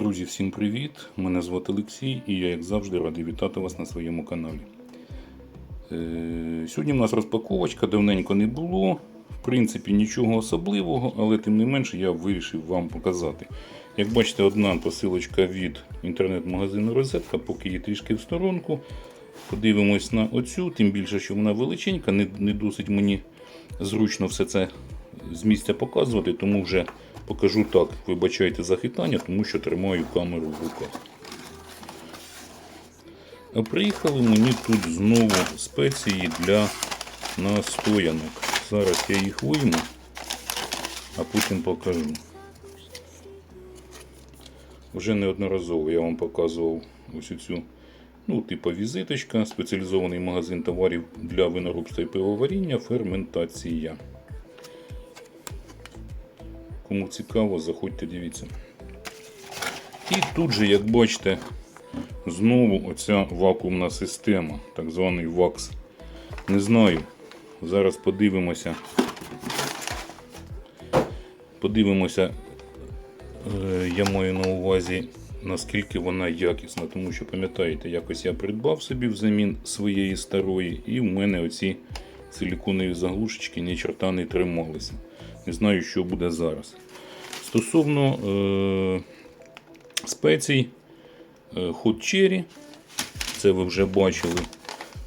Друзі, всім привіт! Мене звати Олексій і я, як завжди, радий вітати вас на своєму каналі. Е, Сьогодні в нас розпаковочка, давненько не було. В принципі, нічого особливого, але тим не менше я вирішив вам показати. Як бачите, одна посилочка від інтернет-магазину Розетка, поки є трішки в сторонку. Подивимось на оцю, тим більше, що вона величенька, не досить мені зручно все це з місця показувати, тому вже покажу так. Вибачайте за хитання, тому що тримаю камеру в руках. А приїхали мені тут знову спеції для настоянок. Зараз я їх вийму, а потім покажу. Вже неодноразово я вам показував ось цю, ну, типу візиточка, спеціалізований магазин товарів для виноробства і пивоваріння, ферментація. Кому цікаво, заходьте, дивіться. І тут же, як бачите, знову оця вакуумна система, так званий ВАКС. Не знаю. Зараз подивимося. Подивимося, е, я маю на увазі, наскільки вона якісна, тому що, пам'ятаєте, якось я придбав собі взамін своєї старої, і в мене оці силіконові заглушечки ні чорта не трималися. Не знаю, що буде зараз. Стосовно е, спецій, е, Hot Cherry, це ви вже бачили.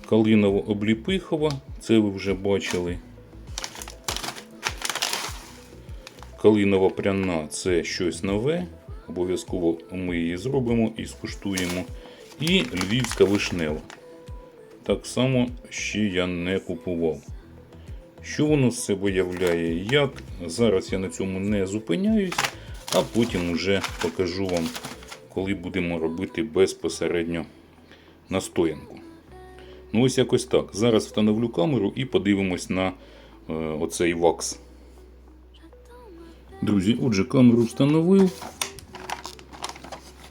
Калиново-обліпихова, це ви вже бачили. Калинова пряна це щось нове. Обов'язково ми її зробимо і скуштуємо. І львівська вишнева. Так само ще я не купував. Що воно з себе являє? Як? Зараз я на цьому не зупиняюсь, а потім вже покажу вам, коли будемо робити безпосередньо настоянку. Ну ось якось так. Зараз встановлю камеру і подивимось на е, оцей вакс. Друзі, отже, камеру встановив.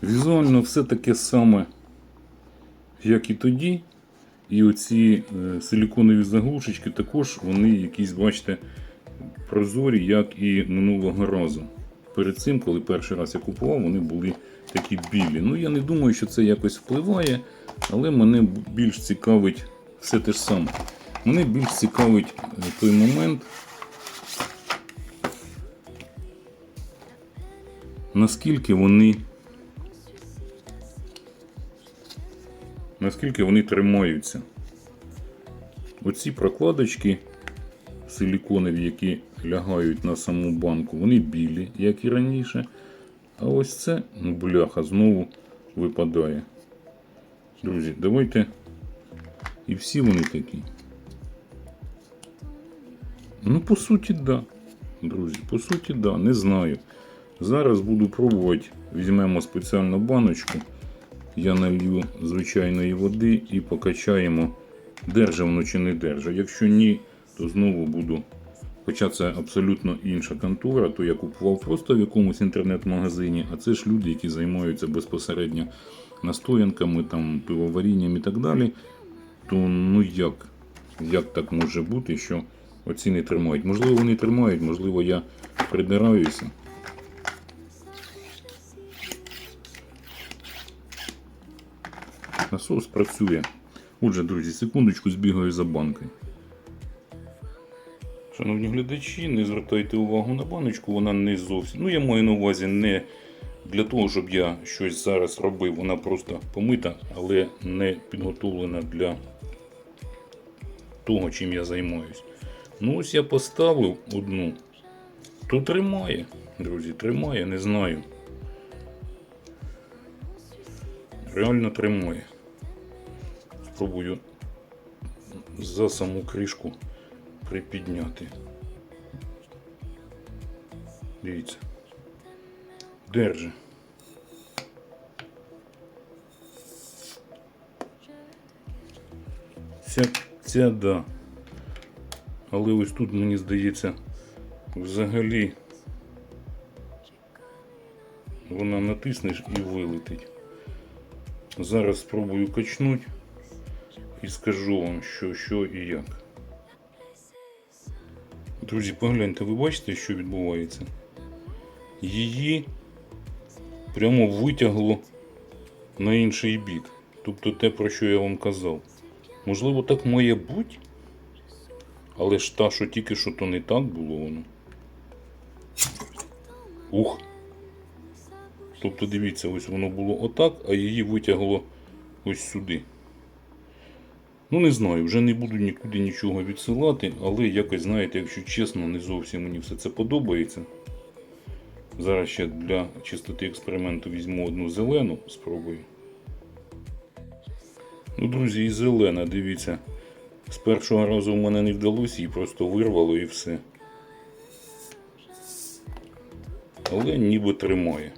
Візуально все таке саме, як і тоді. І оці е, силіконові заглушечки також вони якісь, бачите, прозорі, як і минулого разу. Перед цим, коли перший раз я купував, вони були такі білі. Ну, я не думаю, що це якось впливає, але мене більш цікавить все те ж саме. Мене більш цікавить е, той момент, наскільки вони наскільки вони тримаються. Оці прокладочки силіконові, які лягають на саму банку, вони білі, як і раніше. А ось це, ну бляха, знову випадає. Друзі, давайте. І всі вони такі. Ну, по суті, да. Друзі, по суті, да, не знаю. Зараз буду пробувати. Візьмемо спеціальну баночку. Я налью звичайної води і покачаємо, держа воно чи не держа. Якщо ні, то знову буду. Хоча це абсолютно інша контора, то я купував просто в якомусь інтернет-магазині, а це ж люди, які займаються безпосередньо настоянками, там, пивоварінням і так далі. То ну як? Як так може бути, що оці не тримають? Можливо, вони тримають, можливо, я придираюся. Насос працює. Отже, друзі, секундочку збігаю за банкою. Шановні глядачі, не звертайте увагу на баночку, вона не зовсім. Ну, я маю на увазі не для того, щоб я щось зараз робив. Вона просто помита, але не підготовлена для того, чим я займаюсь. Ну, ось я поставив одну. То тримає, друзі, тримає, не знаю. Реально тримає. Спробую за саму кришку припідняти. Дивіться. Держи. Ця, ця да. Але ось тут мені здається взагалі вона натиснеш і вилетить. Зараз спробую качнути і скажу вам, що, що і як. Друзі, погляньте, ви бачите, що відбувається? Її прямо витягло на інший бік. Тобто те, про що я вам казав. Можливо, так має бути? Але ж та, що тільки що то не так було воно. Ух. Тобто дивіться, ось воно було отак, а її витягло ось сюди. Ну, не знаю, вже не буду нікуди нічого відсилати, але якось, знаєте, якщо чесно, не зовсім мені все це подобається. Зараз ще для чистоти експерименту візьму одну зелену, спробую. Ну, друзі, і зелена, дивіться. З першого разу в мене не вдалося, її просто вирвало і все. Але ніби тримає.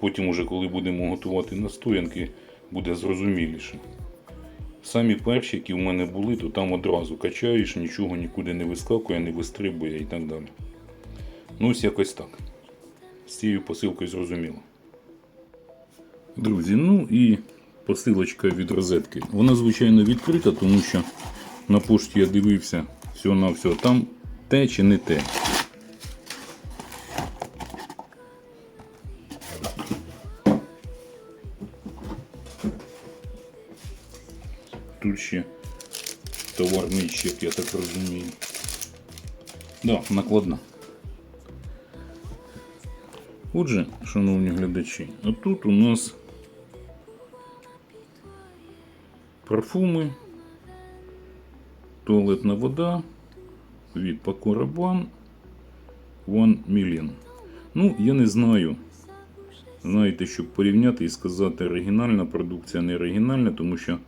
Потім, уже, коли будемо готувати настоянки, буде зрозуміліше. Самі перші, які в мене були, то там одразу качаєш, нічого нікуди не вискакує, не вистрибує і так далі. Ну, ось якось так. З цією посилкою зрозуміло. Друзі, ну і посилочка від розетки. Вона, звичайно, відкрита, тому що на пошті я дивився всього на все. Там те чи не те. Товарний чек, я так розумію. Да, накладна. Отже, шановні глядачі, отут у нас парфуми, туалетна вода від Rabanne One Million. Ну, я не знаю. Знаєте, щоб порівняти і сказати оригінальна продукція, не оригінальна, тому що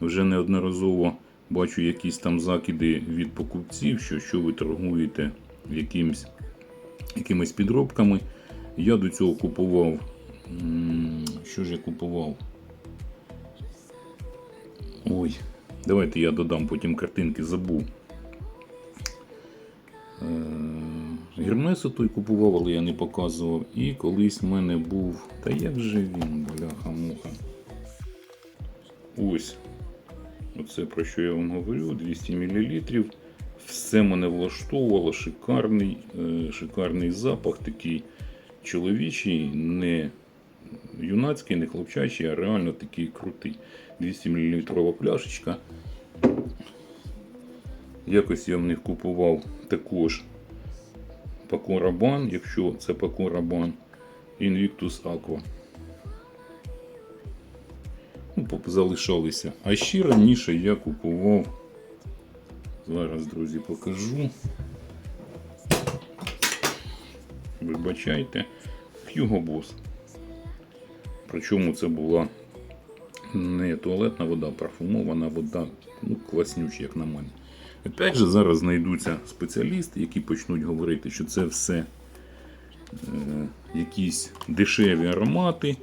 вже неодноразово бачу якісь там закиди від покупців, що, що ви торгуєте якимсь, якимись підробками. Я до цього купував. Що ж я купував? Ой, давайте я додам потім картинки, забув. Е, Гермесу той купував, але я не показував. І колись в мене був. Та як же він, бляха-муха. Ось. Оце про що я вам говорю, 200 мл. Все мене влаштовувало, шикарний, е, шикарний запах, такий чоловічий, не юнацький, не хлопчачий, а реально такий крутий. 200 мл пляшечка. Якось я в них купував також Rabanne, якщо це Rabanne, Invictus Aqua. Залишалися. А ще раніше я купував. Зараз, друзі, покажу. Вибачайте, Hugo Boss. Причому це була не туалетна вода, а парфумована вода, ну, кваснюча, як на мене. Опять же, зараз знайдуться спеціалісти, які почнуть говорити, що це все е, якісь дешеві аромати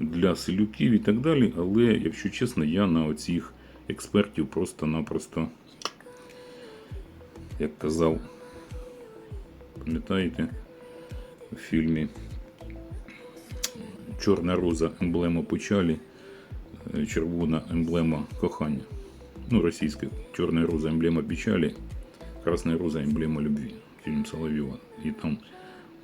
для селюків і так далі. Але, якщо чесно, я на оцих експертів просто-напросто, як казав, пам'ятаєте, в фільмі Чорна роза емблема печалі, е, червона емблема кохання. Ну, російська Чорна роза емблема печалі, Красна роза емблема любві. Фільм Соловйова. І там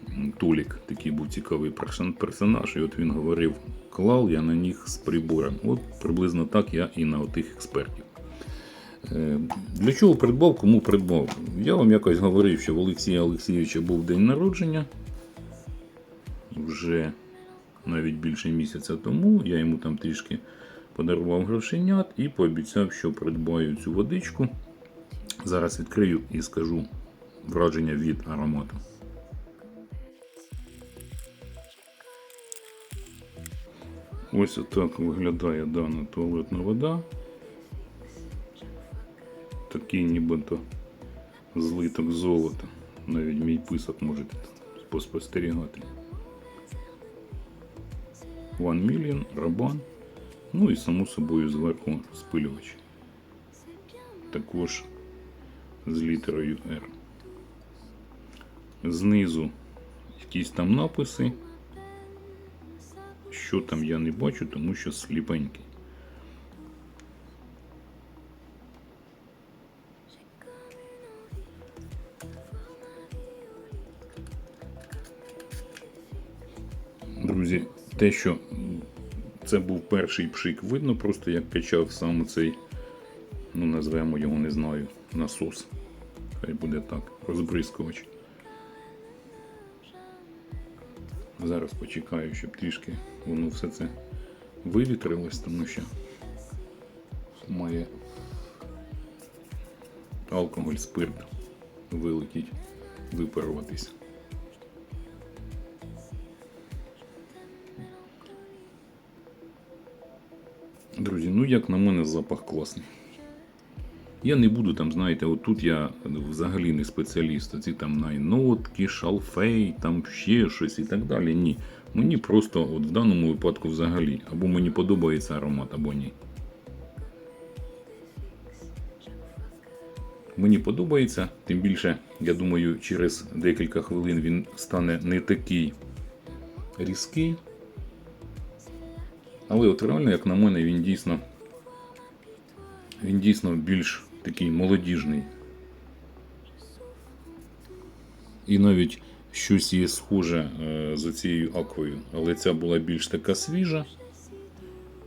м, Толік такий був цікавий персонаж, і от він говорив: клав я на них з прибором. От приблизно так я і на отих експертів. Е, Для чого придбав, кому придбав? Я вам якось говорив, що в Олексія Олексійовича був день народження. Вже навіть більше місяця тому. Я йому там трішки подарував грошенят і пообіцяв, що придбаю цю водичку. Зараз відкрию і скажу враження від аромату. Ось отак виглядає дана туалетна вода. Такий нібито злиток золота. Навіть мій писок можете поспостерігати. One Million, Рабан. Ну і само собою зверху спилювач. Також з літерою R. Знизу якісь там написи. Що там я не бачу, тому що сліпенький. Друзі, те, що це був перший пшик, видно просто, як качав сам цей, ну назвемо його, не знаю, насос. Хай буде так, розбризкувач. Зараз почекаю, щоб трішки воно все це вивітрилось, тому що має алкоголь, спирт вилетіть, випаруватись. Друзі, ну як на мене запах класний. Я не буду там, знаєте, отут я взагалі не спеціаліст. Ці там найнотки, шалфей, там ще щось і так далі. Ні. Мені просто от в даному випадку взагалі. Або мені подобається аромат, або ні. Мені подобається, тим більше, я думаю, через декілька хвилин він стане не такий різкий. Але от реально, як на мене, він дійсно він дійсно більш такий молодіжний. І навіть щось є схоже е, з цією аквою, але ця була більш така свіжа.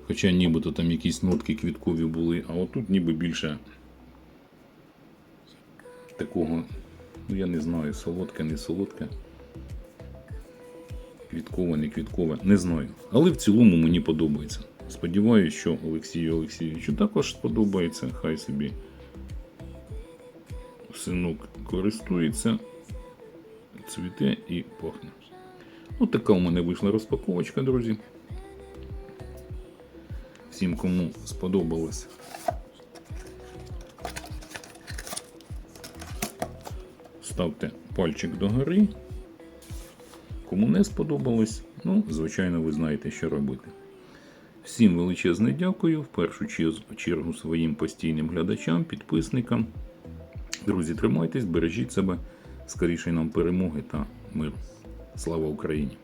Хоча нібито там якісь нотки квіткові були, а отут ніби більше такого, ну я не знаю, солодке, не солодке. Квіткове, не квіткове, не знаю. Але в цілому мені подобається. Сподіваюсь, що Олексію Олексійовичу також сподобається. Хай собі синок користується, цвіте і пахне. Ось така у мене вийшла розпаковочка, друзі. Всім, кому сподобалось. Ставте пальчик догори. Кому не сподобалось, ну, звичайно, ви знаєте, що робити. Всім величезне дякую. В першу чергу своїм постійним глядачам, підписникам. Друзі, тримайтесь, бережіть себе, скоріше нам перемоги та мир. Слава Україні!